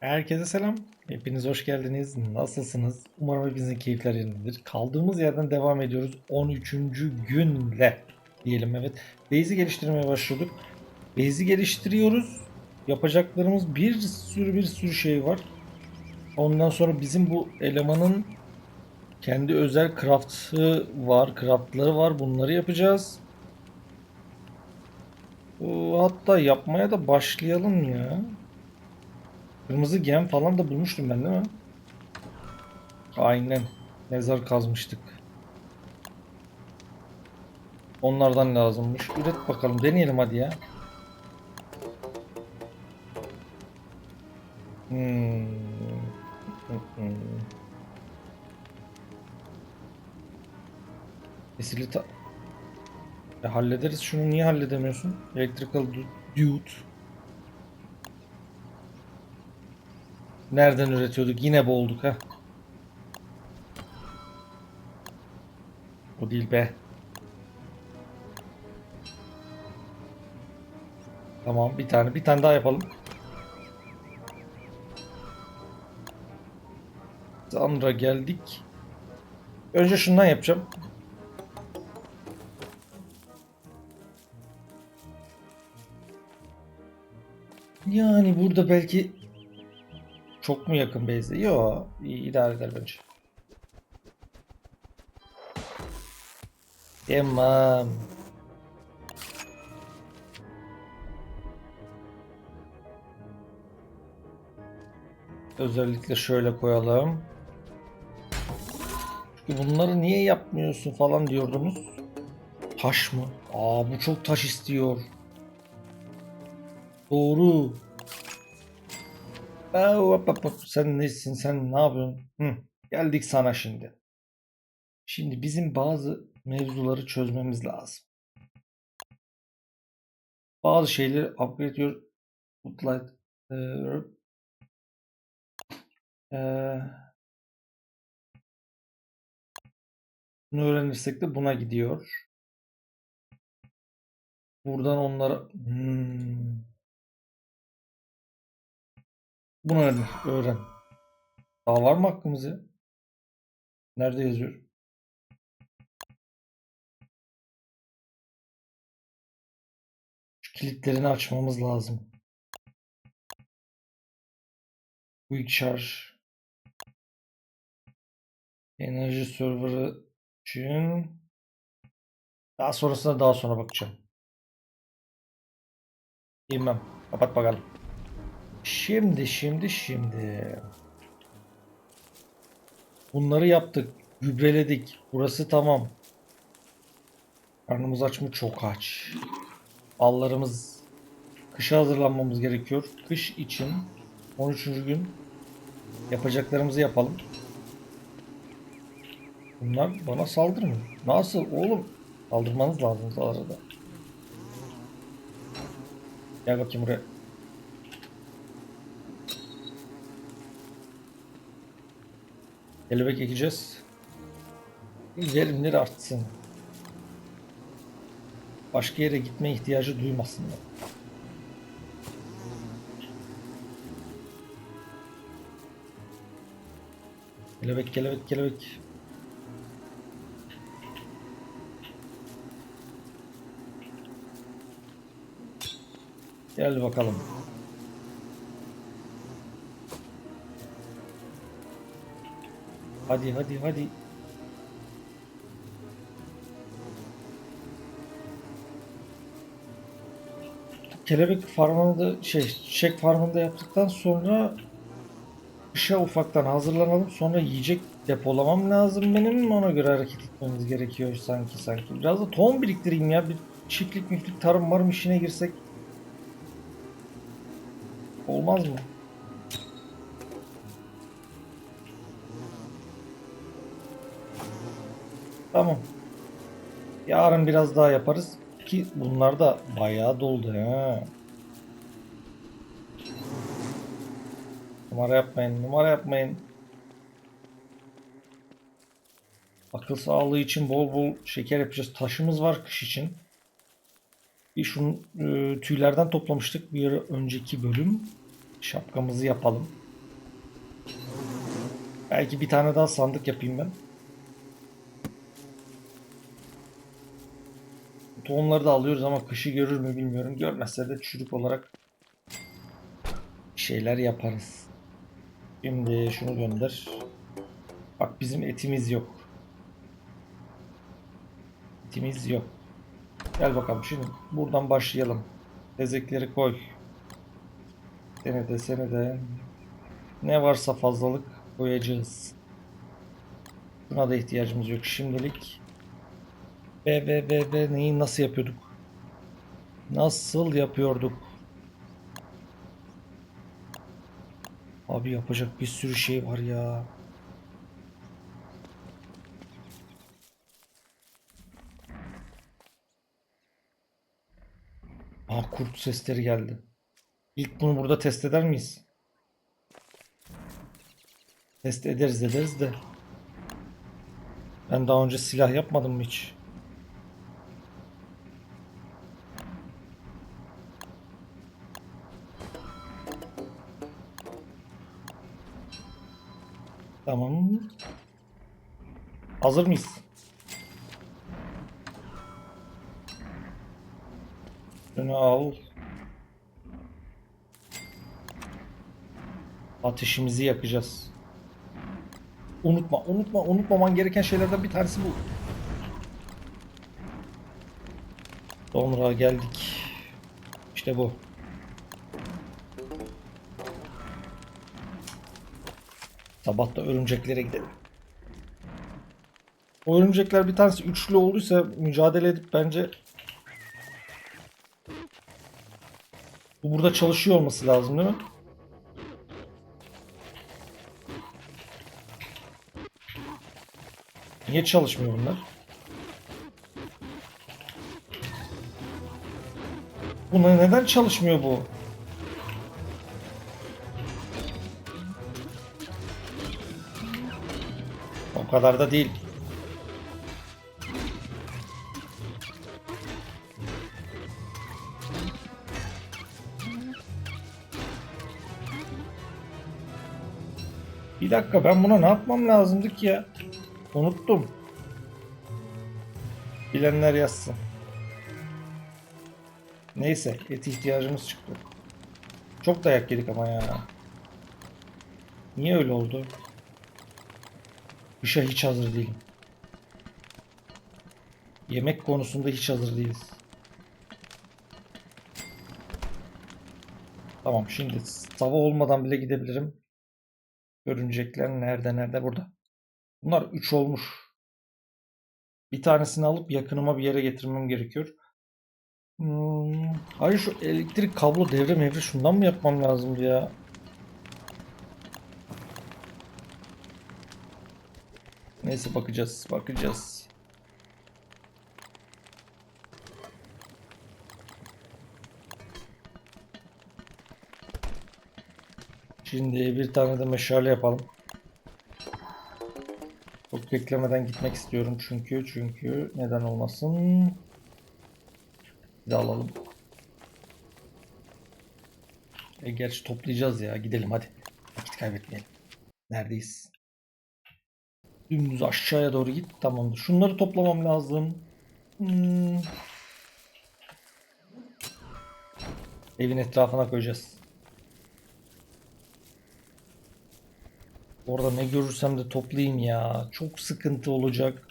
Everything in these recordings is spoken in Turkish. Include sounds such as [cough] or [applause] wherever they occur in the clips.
Herkese selam. Hepiniz hoş geldiniz. Nasılsınız? Umarım hepinizin keyifler yerindedir. Kaldığımız yerden devam ediyoruz. 13. günle diyelim evet. Base'i geliştirmeye başladık. Base'i geliştiriyoruz. Yapacaklarımız bir sürü bir sürü şey var. Ondan sonra bizim bu elemanın kendi özel craft'ı var, craft'ları var. Bunları yapacağız. Hatta yapmaya da başlayalım ya. Kırmızı gem falan da bulmuştum ben değil mi? Aynen. Mezar kazmıştık. Onlardan lazımmış. Üret bakalım. Deneyelim hadi ya. Hmm. Hmm. Facilita... Ya hallederiz şunu niye halledemiyorsun? Electrical du- Dude. Nereden üretiyorduk? Yine boğulduk ha. O değil be. Tamam bir tane bir tane daha yapalım. Sonra geldik. Önce şundan yapacağım. Yani burada belki çok mu yakın base'e? Yo, iyi idare eder bence. Tamam. Özellikle şöyle koyalım. Çünkü bunları niye yapmıyorsun falan diyordunuz. Taş mı? Aa bu çok taş istiyor. Doğru. Sen nesin? Sen ne yapıyorsun? Hı. Geldik sana şimdi. Şimdi bizim bazı mevzuları çözmemiz lazım. Bazı şeyleri upgrade your footlight eee, eee, bunu öğrenirsek de buna gidiyor. Buradan onlara Hmm. Bunu öğren. öğren. Daha var mı hakkımız ya? Nerede yazıyor? Şu kilitlerini açmamız lazım. Quick Charge. Enerji serverı için daha sonrasına daha sonra bakacağım. Bilmem. Kapat bakalım. Şimdi şimdi şimdi. Bunları yaptık. Gübreledik. Burası tamam. Karnımız aç mı? Çok aç. Ballarımız kışa hazırlanmamız gerekiyor. Kış için 13. gün yapacaklarımızı yapalım. Bunlar bana saldırmıyor. Nasıl oğlum? Saldırmanız lazım arada. Gel bakayım buraya. Kelebek ekeceğiz. Verimleri artsın. Başka yere gitme ihtiyacı duymasınlar. Kelebek kelebek kelebek. Gel bakalım. Hadi hadi hadi. Kelebek farmını da şey çiçek farmını da yaptıktan sonra kışa ufaktan hazırlanalım. Sonra yiyecek depolamam lazım benim. Ona göre hareket etmemiz gerekiyor sanki sanki. Biraz da tohum biriktireyim ya. Bir çiftlik müftük tarım varım işine girsek. Olmaz mı? Tamam. Yarın biraz daha yaparız. Ki bunlar da bayağı doldu ha. Numara yapmayın, numara yapmayın. Akıl sağlığı için bol bol şeker yapacağız. Taşımız var kış için. Bir şunun e, tüylerden toplamıştık bir önceki bölüm. Şapkamızı yapalım. Belki bir tane daha sandık yapayım ben. Tohumları da alıyoruz ama kışı görür mü bilmiyorum. Görmezse de çürük olarak şeyler yaparız. Şimdi şunu gönder. Bak bizim etimiz yok. Etimiz yok. Gel bakalım şimdi buradan başlayalım. Tezekleri koy. Seni de seni de. Ne varsa fazlalık koyacağız. Buna da ihtiyacımız yok şimdilik. Ve ve ve ve neyi nasıl yapıyorduk? Nasıl yapıyorduk? Abi yapacak bir sürü şey var ya. Aa kurt sesleri geldi. İlk bunu burada test eder miyiz? Test ederiz ederiz de. Ben daha önce silah yapmadım mı hiç? Tamam. Hazır mıyız? Şunu al. Ateşimizi yakacağız. Unutma, unutma, unutmaman gereken şeylerden bir tanesi bu. Sonra geldik. İşte bu. Sabah da örümceklere gidelim. O örümcekler bir tanesi üçlü olduysa mücadele edip bence bu burada çalışıyor olması lazım değil mi? Niye çalışmıyor bunlar? Buna neden çalışmıyor bu? O kadar da değil. Bir dakika ben buna ne yapmam lazımdı ki ya? Unuttum. Bilenler yazsın. Neyse et ihtiyacımız çıktı. Çok dayak yedik ama ya. Niye öyle oldu? Kışa hiç hazır değilim. Yemek konusunda hiç hazır değiliz. Tamam şimdi sabah olmadan bile gidebilirim. Görünecekler nerede nerede burada. Bunlar 3 olmuş. Bir tanesini alıp yakınıma bir yere getirmem gerekiyor. Hmm, hayır şu elektrik kablo devre mevre şundan mı yapmam lazımdı ya? Neyse bakacağız, bakacağız. Şimdi bir tane de meşale yapalım. Çok beklemeden gitmek istiyorum çünkü çünkü neden olmasın. Bir de alalım. E gerçi toplayacağız ya. Gidelim hadi. Vakit kaybetmeyelim. Neredeyiz? Dümdüz aşağıya doğru git. Tamamdır. Şunları toplamam lazım. Hmm. Evin etrafına koyacağız. Orada ne görürsem de toplayayım ya. Çok sıkıntı olacak.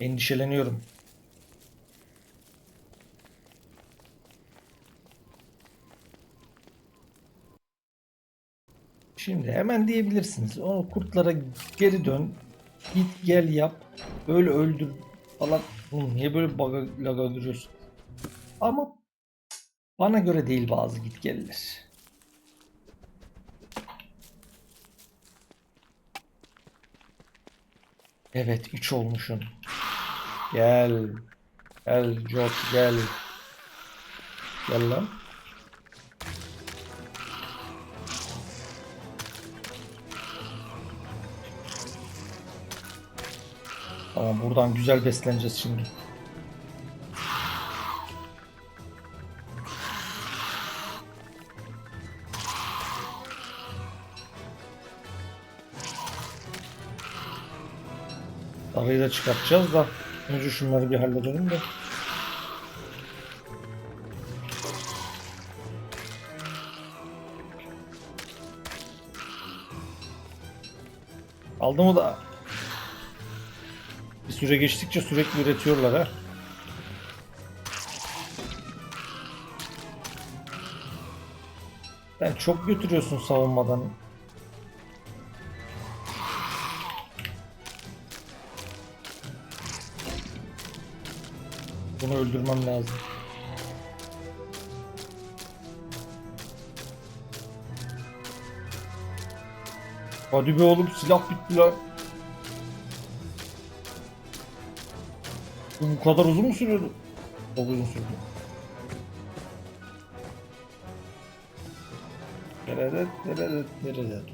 Endişeleniyorum. Şimdi hemen diyebilirsiniz. O kurtlara geri dön. Git gel yap. Böyle öldür falan. Oğlum niye böyle baga laga? Ama bana göre değil bazı git geller. Evet 3 olmuşsun. Gel. Gel Jot gel. Gel lan. Tamam buradan güzel besleneceğiz şimdi. Tarayı da çıkartacağız da önce şunları bir halledelim de. Aldı mı da Süre geçtikçe sürekli üretiyorlar ha. Sen çok götürüyorsun savunmadan. Bunu öldürmem lazım. Hadi be oğlum silah bitti lan. Bu kadar uzun mu sürüyordu? Çok uzun sürdü. Neredet, neredet, neredet.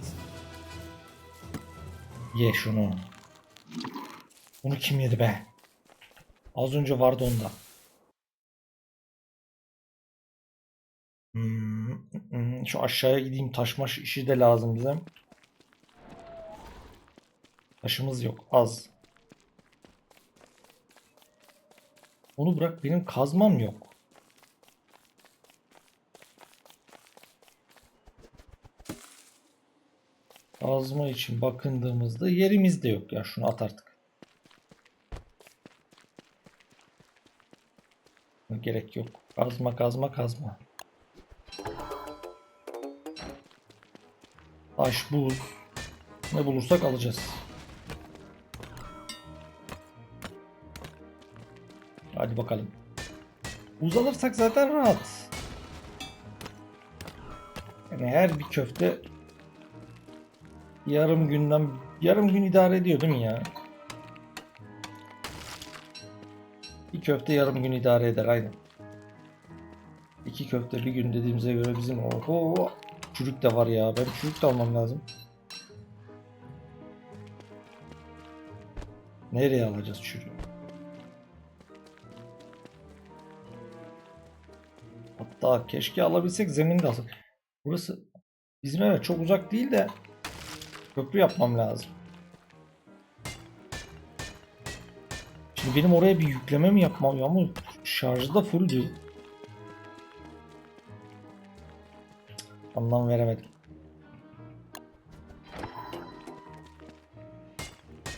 Ye şunu. Bunu kim yedi be? Az önce vardı onda. Hmm, Şu aşağıya gideyim. Taşmaş işi de lazım bize. Taşımız yok. Az. Onu bırak. Benim kazmam yok. Kazma için bakındığımızda yerimiz de yok ya. Şunu at artık. Gerek yok. Kazma kazma kazma. Taş, buz. Ne bulursak alacağız. Hadi bakalım. Buz alırsak zaten rahat. Yani her bir köfte yarım günden yarım gün idare ediyor değil mi ya? Bir köfte yarım gün idare eder aynen. İki köfte bir gün dediğimize göre bizim oho çürük de var ya. Ben çürük de almam lazım. Nereye alacağız çürüğü? Hatta keşke alabilsek zeminde alsak. Burası bizim eve çok uzak değil de köprü yapmam lazım. Şimdi benim oraya bir yükleme mi yapmam ama şarjı da fulldü. Anlam veremedim.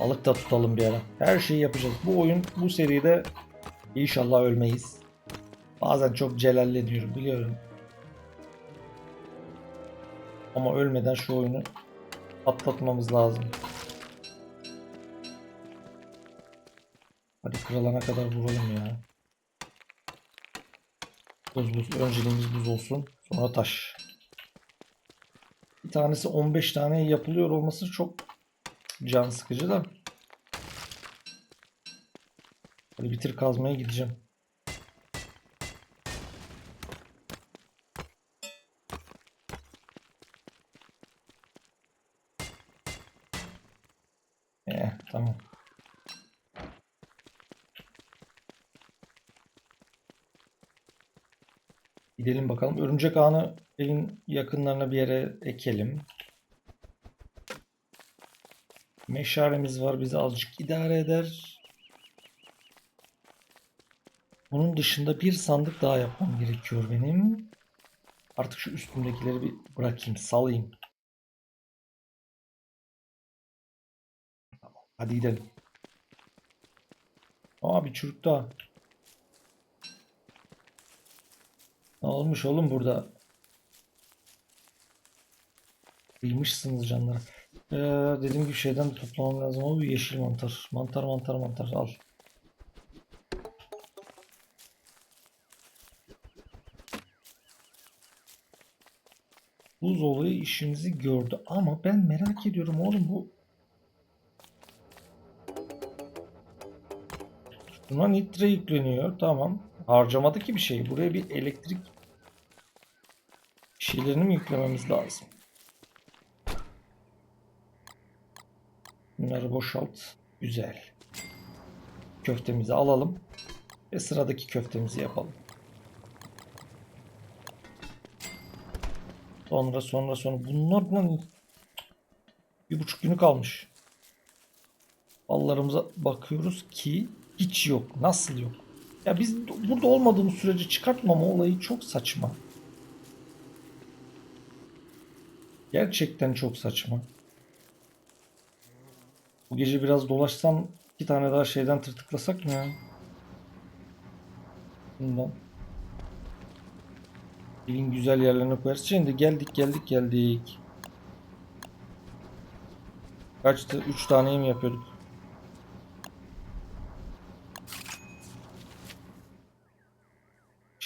Balık da tutalım bir ara. Her şeyi yapacağız. Bu oyun bu seride inşallah ölmeyiz. Bazen çok celalleniyorum biliyorum. Ama ölmeden şu oyunu atlatmamız lazım. Hadi kırılana kadar vuralım ya. Buz buz. Önceliğimiz buz olsun. Sonra taş. Bir tanesi 15 tane yapılıyor olması çok can sıkıcı da. Hadi bitir kazmaya gideceğim. Gidelim bakalım. Örümcek ağını evin yakınlarına bir yere ekelim. Meşalemiz var. Bizi azıcık idare eder. Bunun dışında bir sandık daha yapmam gerekiyor benim. Artık şu üstümdekileri bir bırakayım, salayım. Hadi gidelim. Aa bir çürük daha. Ne olmuş oğlum burada? Kıymışsınız canları. Ee, dediğim gibi şeyden de toplamam lazım. O yeşil mantar. Mantar mantar mantar al. Buz olayı işimizi gördü ama ben merak ediyorum oğlum bu Buna nitre yükleniyor. Tamam. Harcamadı ki bir şey. Buraya bir elektrik şeylerini mi yüklememiz lazım? Bunları boşalt. Güzel. Köftemizi alalım. Ve sıradaki köftemizi yapalım. Sonra sonra sonra bunlar bunlar bir buçuk günü kalmış. Ballarımıza bakıyoruz ki hiç yok. Nasıl yok? Ya biz burada olmadığımız sürece çıkartmama olayı çok saçma. Gerçekten çok saçma. Bu gece biraz dolaşsam iki tane daha şeyden tırtıklasak mı ya? Bundan. Evin güzel yerlerine koyarız. Şimdi geldik geldik geldik. Kaçtı? Üç taneyi mi yapıyorduk?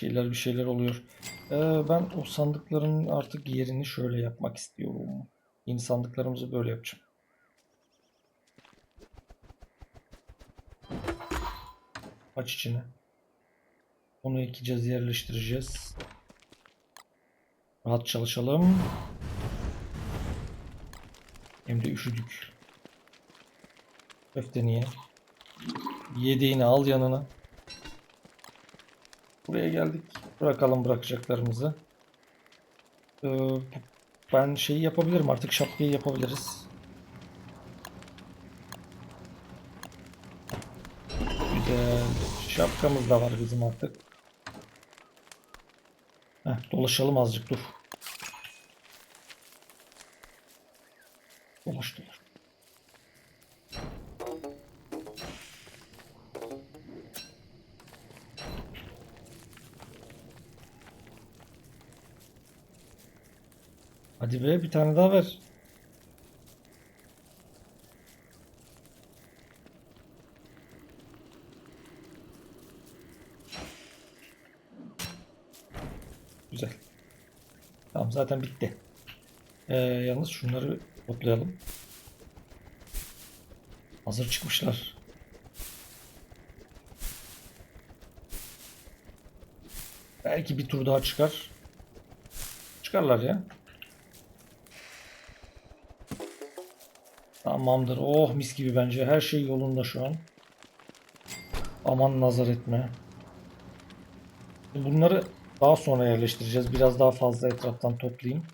Şeyler bir şeyler oluyor. Ee, ben o sandıkların artık yerini şöyle yapmak istiyorum. Yeni sandıklarımızı böyle yapacağım. Aç içine. Onu ekeceğiz, yerleştireceğiz. Rahat çalışalım. Hem de üşüdük. Köfteni ye. Yediğini al yanına. Buraya geldik. Bırakalım bırakacaklarımızı. Ee, ben şeyi yapabilirim artık şapkayı yapabiliriz. Güzel. Şapkamız da var bizim artık. Heh, dolaşalım azıcık dur. Dolaş dolaş. Hadi be bir tane daha ver. Güzel. Tamam zaten bitti. Ee, yalnız şunları toplayalım. Hazır çıkmışlar. Belki bir tur daha çıkar. Çıkarlar ya. Tamamdır. Oh mis gibi bence. Her şey yolunda şu an. Aman nazar etme. Bunları daha sonra yerleştireceğiz. Biraz daha fazla etraftan toplayayım.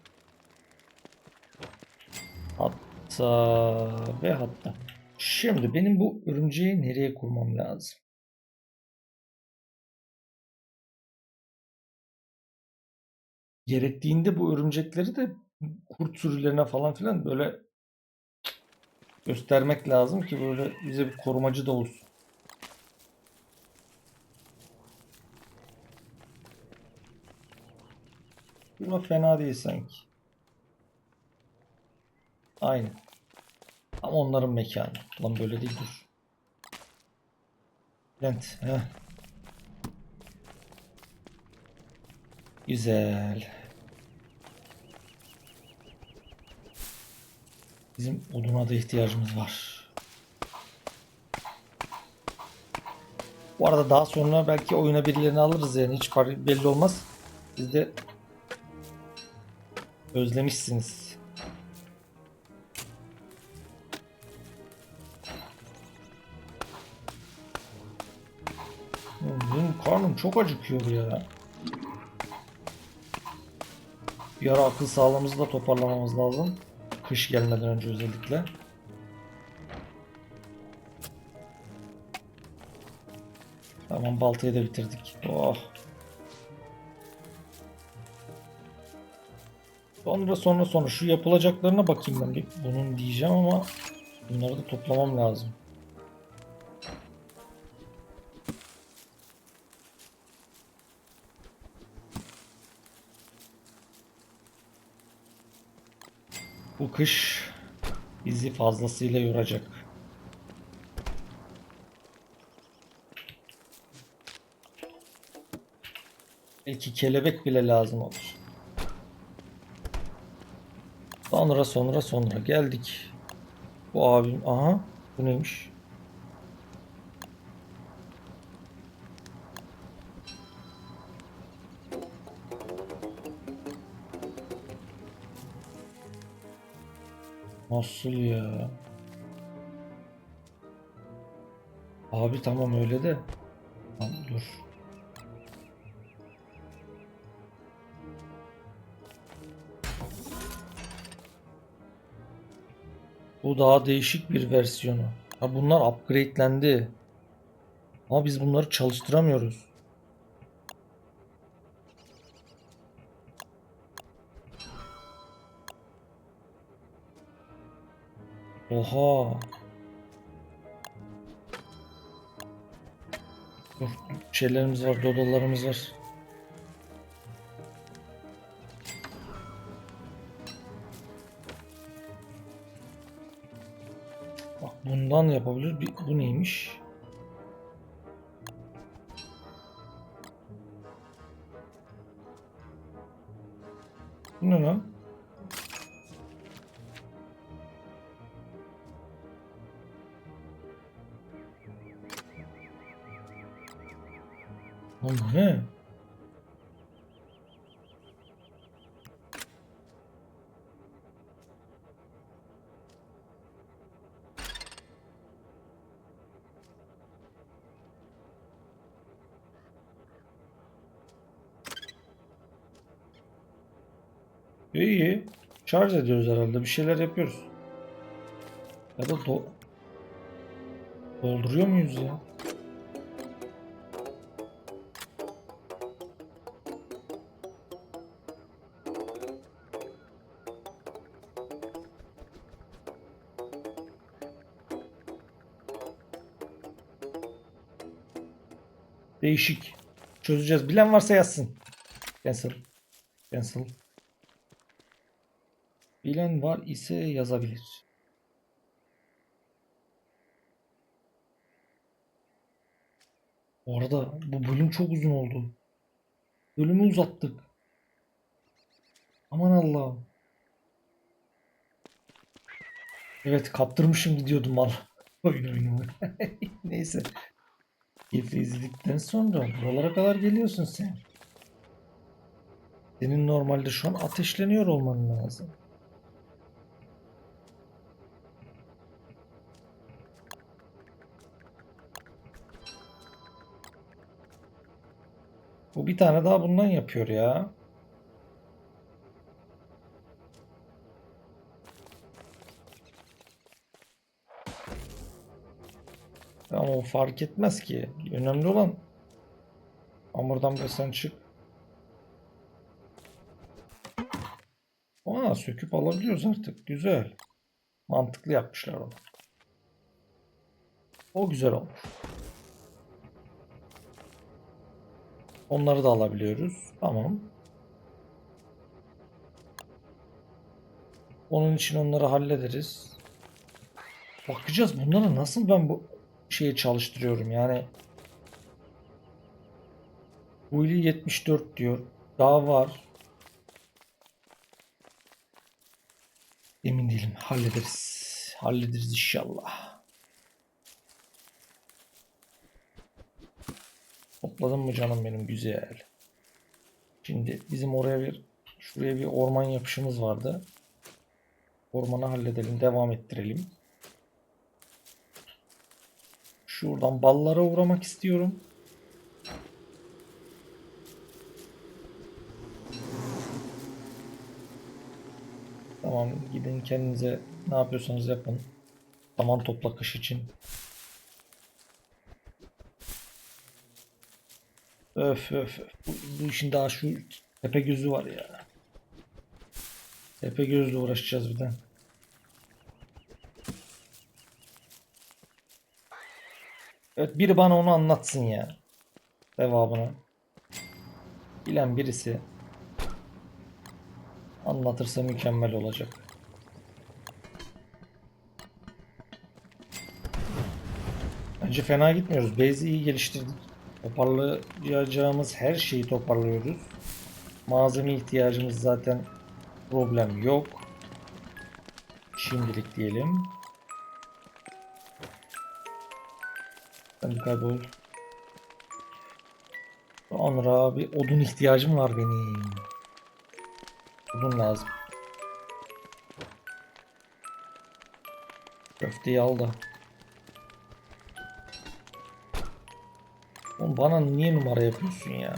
Hatta ve hatta. Şimdi benim bu örümceği nereye kurmam lazım? Gerektiğinde bu örümcekleri de kurt sürülerine falan filan böyle göstermek lazım ki böyle bize bir korumacı da olsun. Ama fena değil sanki. Aynen. Ama onların mekanı. Lan böyle değil dur. Lent. Heh. Güzel. Bizim oduna da ihtiyacımız var. Bu arada daha sonra belki oyuna birilerini alırız yani hiç belli olmaz. Siz de özlemişsiniz. Benim karnım çok acıkıyor ya. Bir ara akıl sağlığımızı da toparlamamız lazım. Kış gelmeden önce özellikle. Tamam baltayı da bitirdik. Oh. Sonra sonra sonra şu yapılacaklarına bakayım ben bir bunun diyeceğim ama bunları da toplamam lazım. Bu kış bizi fazlasıyla yoracak. Belki kelebek bile lazım olur. Sonra sonra sonra geldik. Bu abim aha bu neymiş? Nasıl ya? Abi tamam öyle de. Tamam, dur. Bu daha değişik bir versiyonu. Ha bunlar upgrade'lendi. Ama biz bunları çalıştıramıyoruz. Oha. Dur, şeylerimiz var, dodolarımız var. Bak bundan yapabilir. Bu neymiş? Bu ne lan? Lan ne? İyi iyi. Şarj ediyoruz herhalde. Bir şeyler yapıyoruz. Ya da do dolduruyor muyuz ya? Değişik. Çözeceğiz. Bilen varsa yazsın. Cancel. Cancel. Bilen var ise yazabilir. Bu arada bu bölüm çok uzun oldu. Bölümü uzattık. Aman Allah'ım. Evet kaptırmışım gidiyordum mal. [laughs] Oyun oyunu. [laughs] Neyse. Keyifli izledikten sonra buralara kadar geliyorsun sen. Senin normalde şu an ateşleniyor olman lazım. Bu bir tane daha bundan yapıyor ya. Ama o fark etmez ki. Önemli olan hamurdan bir sen çık. Aa söküp alabiliyoruz artık. Güzel. Mantıklı yapmışlar onu. O güzel olmuş. Onları da alabiliyoruz. Tamam. Onun için onları hallederiz. Bakacağız bunları nasıl ben bu şeyi çalıştırıyorum yani. Willy 74 diyor. Daha var. Emin değilim. Hallederiz. Hallederiz inşallah. Topladın mı canım benim güzel. Şimdi bizim oraya bir şuraya bir orman yapışımız vardı. Ormanı halledelim, devam ettirelim. Şuradan ballara uğramak istiyorum. Tamam gidin kendinize ne yapıyorsanız yapın. Saman topla kış için. Öf öf. Bu, bu işin daha şu tepe gözü var ya. Tepe gözle uğraşacağız bir de. Evet biri bana onu anlatsın ya. Devamını. Bilen birisi anlatırsa mükemmel olacak. Bence fena gitmiyoruz. Base'i iyi geliştirdik. Toparlayacağımız her şeyi toparlıyoruz. Malzeme ihtiyacımız zaten problem yok. Şimdilik diyelim. Sen kaybol. Sonra bir odun ihtiyacım var benim. Odun lazım. Köfteyi al da. Oğlum bana niye numara yapıyorsun ya?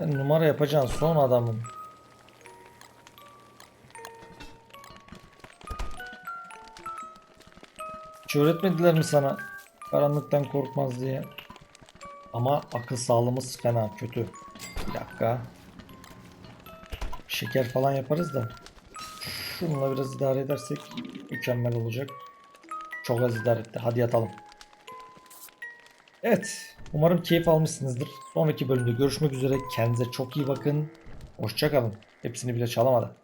Ben numara yapacağın son adamım. Hiç öğretmediler mi sana karanlıktan korkmaz diye? Ama akıl sağlığımız fena kötü. Bir dakika. Şeker falan yaparız da. Şununla biraz idare edersek mükemmel olacak. Çok az idare etti. Hadi yatalım. Evet. Umarım keyif almışsınızdır. Sonraki bölümde görüşmek üzere. Kendinize çok iyi bakın. Hoşçakalın. Hepsini bile çalamadı.